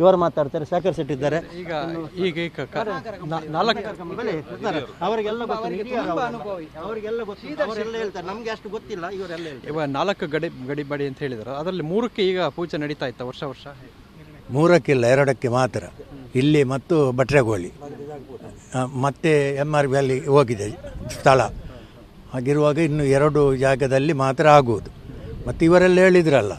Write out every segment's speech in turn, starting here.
ಇವರು ಮಾತಾಡ್ತಾರೆ ಶೇಖರ್ ಶೆಟ್ಟಿ ಇದ್ದಾರೆ. ಈಗ ಈಗ ನಾಲ್ಕು. ಅವರಿಗೆಲ್ಲ ಹೇಳ್ತಾರೆ ನಮ್ಗೆ ಅಷ್ಟು ಗೊತ್ತಿಲ್ಲ ಇವರೆಲ್ಲ ಇವಾಗ ನಾಲ್ಕು ಗಡಿ ಗಡಿಬಡಿ ಅಂತ ಹೇಳಿದ್ರು. ಅದರಲ್ಲಿ ಮೂರಕ್ಕೆ ಈಗ ಪೂಜೆ ನಡೀತಾ ಇತ್ತ ವರ್ಷ ವರ್ಷ? ಮೂರಕ್ಕಿಲ್ಲ ಎರಡಕ್ಕೆ ಮಾತ್ರ. ಇಲ್ಲಿ ಮತ್ತು ಬಟ್ರೆಗೋಳಿ ಮತ್ತೆ ಎಂ ಆರ್ ಬಿ ಅಲ್ಲಿ ಹೋಗಿದೆ ಸ್ಥಳ. ಹಾಗಿರುವಾಗ ಇನ್ನು ಎರಡು ಜಾಗದಲ್ಲಿ ಮಾತ್ರ ಆಗುವುದು. ಮತ್ತು ಇವರೆಲ್ಲ ಹೇಳಿದ್ರಲ್ಲ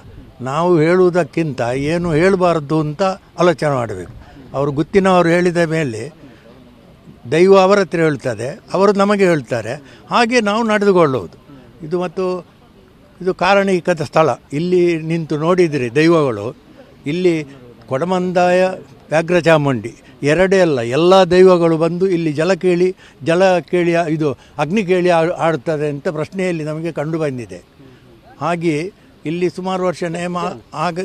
ನಾವು ಹೇಳುವುದಕ್ಕಿಂತ ಏನು ಹೇಳಬಾರ್ದು ಅಂತ ಆಲೋಚನೆ ಮಾಡಬೇಕು. ಅವರು ಗುತ್ತಿನವರು ಹೇಳಿದ ಮೇಲೆ ದೈವ ಅವರ ಹತ್ರ ಹೇಳ್ತದೆ, ಅವರು ನಮಗೆ ಹೇಳ್ತಾರೆ. ಹಾಗೆ ನಾವು ನಡೆದುಕೊಳ್ಳುವುದು. ಇದು ಮತ್ತು ಇದು ಕಾರಣಿಕದ ಸ್ಥಳ. ಇಲ್ಲಿ ನಿಂತು ನೋಡಿದರೆ ದೈವಗಳು. ಇಲ್ಲಿ ಕೊಡಮಂದಾಯ ವ್ಯಾಘ್ರ ಚಾಮುಂಡಿ ಎರಡೇ ಅಲ್ಲ, ಎಲ್ಲ ದೈವಗಳು ಬಂದು ಇಲ್ಲಿ ಜಲ ಕೇಳಿ ಜಲ ಕೇಳಿ, ಇದು ಅಗ್ನಿ ಕೇಳಿ ಆಡುತ್ತದೆ ಅಂತ ಪ್ರಶ್ನೆಯಲ್ಲಿ ನಮಗೆ ಕಂಡು ಬಂದಿದೆ. ಹಾಗೆಯೇ ಇಲ್ಲಿ ಸುಮಾರು ವರ್ಷ ನೇಮ ಆಗ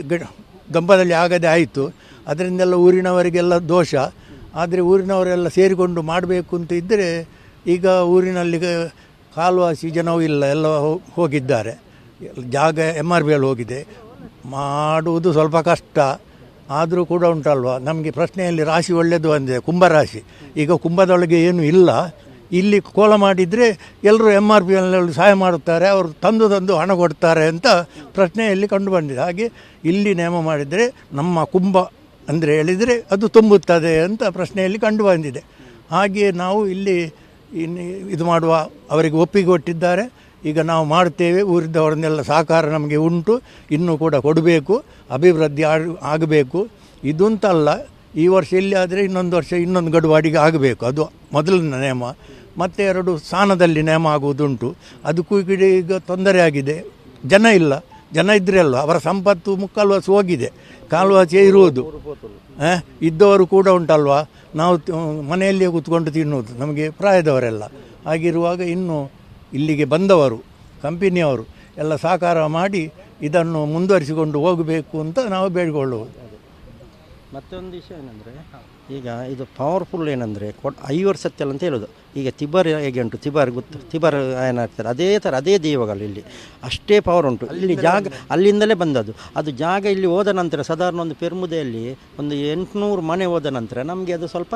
ಗಂಬದಲ್ಲಿ ಆಗದೆ ಆಯಿತು. ಅದರಿಂದೆಲ್ಲ ಊರಿನವರಿಗೆಲ್ಲ ದೋಷ. ಆದರೆ ಊರಿನವರೆಲ್ಲ ಸೇರಿಕೊಂಡು ಮಾಡಬೇಕು ಅಂತ ಇದ್ದರೆ ಈಗ ಊರಿನಲ್ಲಿ ಕಾಲುವಾಸಿ ಜನವೂ ಇಲ್ಲ. ಎಲ್ಲ ಹೋಗಿದ್ದಾರೆ. ಜಾಗ ಎಂ ಆರ್ ಹೋಗಿದೆ. ಮಾಡುವುದು ಸ್ವಲ್ಪ ಕಷ್ಟ. ಆದರೂ ಕೂಡ ಉಂಟಲ್ವ? ನಮಗೆ ಪ್ರಶ್ನೆಯಲ್ಲಿ ರಾಶಿ ಒಳ್ಳೆಯದು ಅಂದರೆ ಕುಂಭರಾಶಿ ಈಗ ಕುಂಭದೊಳಗೆ ಏನು ಇಲ್ಲ. ಇಲ್ಲಿ ಕೋಲ ಮಾಡಿದರೆ ಎಲ್ಲರೂ ಎಂ ಆರ್ ಪಿ ಸಹಾಯ ಮಾಡುತ್ತಾರೆ, ಅವರು ತಂದು ತಂದು ಹಣ ಕೊಡ್ತಾರೆ ಅಂತ ಪ್ರಶ್ನೆಯಲ್ಲಿ ಕಂಡು ಬಂದಿದೆ. ಹಾಗೆ ಇಲ್ಲಿ ನೇಮ ಮಾಡಿದರೆ ನಮ್ಮ ಕುಂಭ ಅಂದರೆ ಹೇಳಿದರೆ ಅದು ತುಂಬುತ್ತದೆ ಅಂತ ಪ್ರಶ್ನೆಯಲ್ಲಿ ಕಂಡು ಬಂದಿದೆ. ಹಾಗೆಯೇ ನಾವು ಇಲ್ಲಿ ಇದು ಮಾಡುವ, ಅವರಿಗೆ ಒಪ್ಪಿಗೆ ಕೊಟ್ಟಿದ್ದಾರೆ. ಈಗ ನಾವು ಮಾಡ್ತೇವೆ ಊರಿದ್ದವರನ್ನೆಲ್ಲ ಸಹಕಾರ ನಮಗೆ ಉಂಟು, ಇನ್ನೂ ಕೂಡ ಕೊಡಬೇಕು, ಅಭಿವೃದ್ಧಿ ಆಗ್- ಆಗಬೇಕು. ಇದಂತಲ್ಲ ಈ ವರ್ಷ ಇಲ್ಲಿ ಆದರೆ ಇನ್ನೊಂದು ವರ್ಷ ಇನ್ನೊಂದು ಗಡುವಾಡಿಗೆ ಆಗಬೇಕು. ಅದು ಮೊದಲನೇ ನೇಮ. ಮತ್ತೆ ಎರಡು ಸ್ಥಾನದಲ್ಲಿ ನೇಮ ಆಗುವುದುಂಟು. ಅದಕ್ಕೂ ಈಗ ತೊಂದರೆ ಆಗಿದೆ. ಜನ ಇಲ್ಲ. ಜನ ಇದ್ದರೆ ಅಲ್ಲ ಅವರ ಸಂಪತ್ತು ಮುಕ್ಕಾಲ್ವಾಸಿ ಹೋಗಿದೆ. ಕಾಲುವಾಸಿಯೇ ಇರುವುದು. ಇದ್ದವರು ಕೂಡ ಉಂಟಲ್ವಾ? ನಾವು ಮನೆಯಲ್ಲಿಯೇ ಕೂತ್ಕೊಂಡು ತಿನ್ನುವುದು. ನಮಗೆ ಪ್ರಾಯದವರೆಲ್ಲ. ಹಾಗಿರುವಾಗ ಇನ್ನು ಇಲ್ಲಿಗೆ ಬಂದವರು ಕಂಪನಿಯವರು ಎಲ್ಲ ಸಹಕಾರ ಮಾಡಿ ಇದನ್ನು ಮುಂದುವರಿಸಿಕೊಂಡು ಹೋಗಬೇಕು ಅಂತ ನಾವು ಬೇಡಿಕೊಳ್ಳುವುದು. ಮತ್ತೊಂದು ವಿಷಯ ಏನಂದರೆ ಈಗ ಇದು ಪವರ್ಫುಲ್ ಏನಂದರೆ ಕೊಟ್ಟು ಐವರ್ ಸತ್ಯಲ್ ಅಂತ ಹೇಳೋದು. ಈಗ ತಿಬರ್ ಹೇಗೆ ಉಂಟು? ತಿಬರ್ ಗೊತ್ತು ತಿಬರ್ ಏನಾಗ್ತಾರೆ ಅದೇ ಥರ ಅದೇ ದೈವಗಳು ಇಲ್ಲಿ. ಅಷ್ಟೇ ಪವರ್ ಉಂಟು. ಇಲ್ಲಿ ಜಾಗ ಅಲ್ಲಿಂದಲೇ ಬಂದದ್ದು. ಅದು ಜಾಗ ಇಲ್ಲಿ ಹೋದ ನಂತರ ಸಾಧಾರಣ ಒಂದು ಪೆರ್ಮುದೆಯಲ್ಲಿ ಒಂದು ಎಂಟುನೂರು ಮನೆ ಹೋದ ನಂತರ ನಮಗೆ ಅದು ಸ್ವಲ್ಪ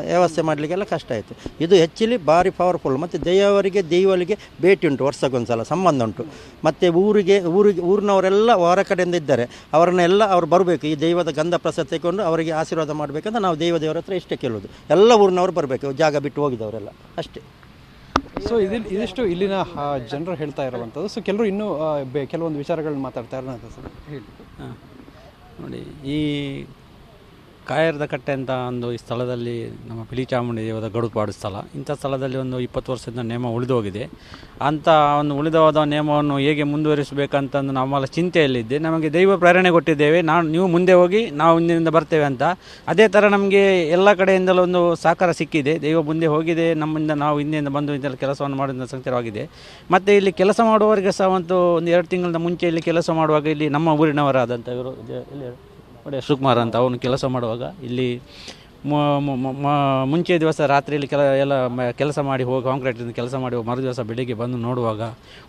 ವ್ಯವಸ್ಥೆ ಮಾಡಲಿಕ್ಕೆಲ್ಲ ಕಷ್ಟ ಆಯಿತು. ಇದು ಹೆಚ್ಚಲಿ ಭಾರಿ ಪವರ್ಫುಲ್ ಮತ್ತು ದೇವರಿಗೆ ದೈವಗಳಿಗೆ ಭೇಟಿ ಉಂಟು ವರ್ಷಕ್ಕೊಂದ್ಸಲ ಸಂಬಂಧ ಉಂಟು. ಮತ್ತು ಊರಿಗೆ ಊರಿಗೆ ಊರಿನವರೆಲ್ಲ ಹೊರ ಕಡೆಯಿಂದ ಇದ್ದಾರೆ. ಅವರನ್ನೆಲ್ಲ ಅವರು ಬರಬೇಕು. ಈ ದೈವದ ಗಂಧ ಪ್ರಸಾದ ತೆಗೆಕೊಂಡು ಅವರಿಗೆ ಆಶೀರ್ವಾದ ಮಾಡಬೇಕಂತ ನಾವು ದೈವ ದೇವರ ಹತ್ರ ಇಷ್ಟೇ ಕೇಳೋದು ಎಲ್ಲ ಊರಿನವರು ಬರಬೇಕು. ಜಾಗ ಬಿಟ್ಟು ಹೋಗಿದವರೆಲ್ಲ. ಅಷ್ಟೇ. ಸೊ ಇದು ಇದಿಷ್ಟು ಇಲ್ಲಿನ ಜನರು ಹೇಳ್ತಾ ಇರುವಂಥದ್ದು. ಸೊ ಕೆಲವರು ಇನ್ನೂ ಬೆ- ಕೆಲವೊಂದು ವಿಚಾರಗಳನ್ನ ಮಾತಾಡ್ತಾ ಇರೋಂಥ ಸರ್. ಹೇಳಿ. ಹಾಂ. ನೋಡಿ ಈ ಕಾಯರದ ಕಟ್ಟೆ ಅಂತ ಒಂದು ಈ ಸ್ಥಳದಲ್ಲಿ ನಮ್ಮ ಪಿಲಿ ಚಾಮುಂಡಿ ದೇವದ ಗಡುಪಾಡು ಸ್ಥಳ. ಇಂಥ ಸ್ಥಳದಲ್ಲಿ ಒಂದು ಇಪ್ಪತ್ತು ವರ್ಷದಿಂದ ನೇಮ ಉಳಿದು ಹೋಗಿದೆ ಅಂಥ ಒಂದು ಉಳಿದವಾದ ನೇಮವನ್ನು ಹೇಗೆ ಮುಂದುವರಿಸಬೇಕಂತಂದು ನಮ್ಮಲ್ಲ ಚಿಂತೆಯಲ್ಲಿದ್ದೆ. ನಮಗೆ ದೈವ ಪ್ರೇರಣೆ ಕೊಟ್ಟಿದ್ದೇವೆ. ನಾನು, ನೀವು ಮುಂದೆ ಹೋಗಿ, ನಾವು ಹಿಂದಿನಿಂದ ಬರ್ತೇವೆ ಅಂತ. ಅದೇ ಥರ ನಮಗೆ ಎಲ್ಲ ಕಡೆಯಿಂದಲೂ ಒಂದು ಸಹಕಾರ ಸಿಕ್ಕಿದೆ. ದೈವ ಮುಂದೆ ಹೋಗಿದೆ. ನಮ್ಮಿಂದ ನಾವು ಹಿಂದೆಯಿಂದ ಬಂದು ಇಂದ ಕೆಲಸವನ್ನು ಮಾಡಿದ ಸಂಚಾರವಾಗಿದೆ ಮತ್ತು ಇಲ್ಲಿ ಕೆಲಸ ಮಾಡುವವರಿಗೆ ಸಹ ಒಂದು ಒಂದು ಎರಡು ತಿಂಗಳಿಂದ ಮುಂಚೆ ಇಲ್ಲಿ ಕೆಲಸ ಮಾಡುವಾಗ ಇಲ್ಲಿ ನಮ್ಮ ಊರಿನವರಾದಂಥ ಇವರು ಒಡೆಯ ಶಿವಕುಮಾರ್ ಅಂತ ಅವನು ಕೆಲಸ ಮಾಡುವಾಗ ಇಲ್ಲಿ ಮುಂಚೆ ದಿವಸ ರಾತ್ರಿಯಲ್ಲಿ ಕೆಲ, ಎಲ್ಲ ಕೆಲಸ ಮಾಡಿ ಹೋಗಿ ಕಾಂಕ್ರೀಟಿಂದ ಕೆಲಸ ಮಾಡಿ ಮರು ದಿವಸ ಬೆಳಿಗ್ಗೆ ಬಂದು ನೋಡುವಾಗ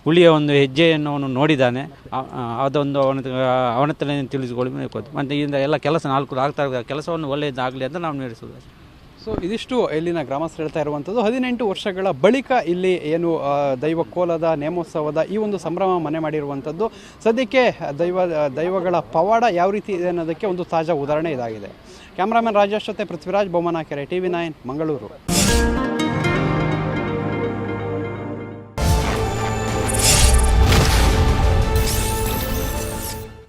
ಹುಲಿಯ ಒಂದು ಹೆಜ್ಜೆಯನ್ನು ಅವನು ನೋಡಿದ್ದಾನೆ. ಅದೊಂದು ಅವನ ಅವನ ಹತ್ರನೇ ತಿಳಿದುಕೊಳ್ಳಿ ಮತ್ತು ಇದರಿಂದ ಎಲ್ಲ ಕೆಲಸ ನಾಲ್ಕು ಆಗ್ತಾ, ಕೆಲಸವನ್ನು ಒಳ್ಳೆಯದಾಗಲಿ ಅಂತ ನಾವು ನಡೆಸೋದು ಸೊ ಇದಿಷ್ಟು ಇಲ್ಲಿನ ಗ್ರಾಮಸ್ಥರು ಹೇಳ್ತಾ ಇರುವಂಥದ್ದು. ಹದಿನೆಂಟು ವರ್ಷಗಳ ಬಳಿಕ ಇಲ್ಲಿ ಏನು ದೈವ ಕೋಲದ, ನೇಮೋತ್ಸವದ ಈ ಒಂದು ಸಂಭ್ರಮ ಮನೆ ಮಾಡಿರುವಂಥದ್ದು. ಸದ್ಯಕ್ಕೆ ದೈವ, ದೈವಗಳ ಪವಾಡ ಯಾವ ರೀತಿ ಇದೆ ಅನ್ನೋದಕ್ಕೆ ಒಂದು ತಾಜಾ ಉದಾಹರಣೆ ಇದಾಗಿದೆ. ಕ್ಯಾಮ್ರಾಮನ್ ರಾಜೇಶ್ ಜೊತೆ Prithviraj Bommanakere T V nine, Mangaluru.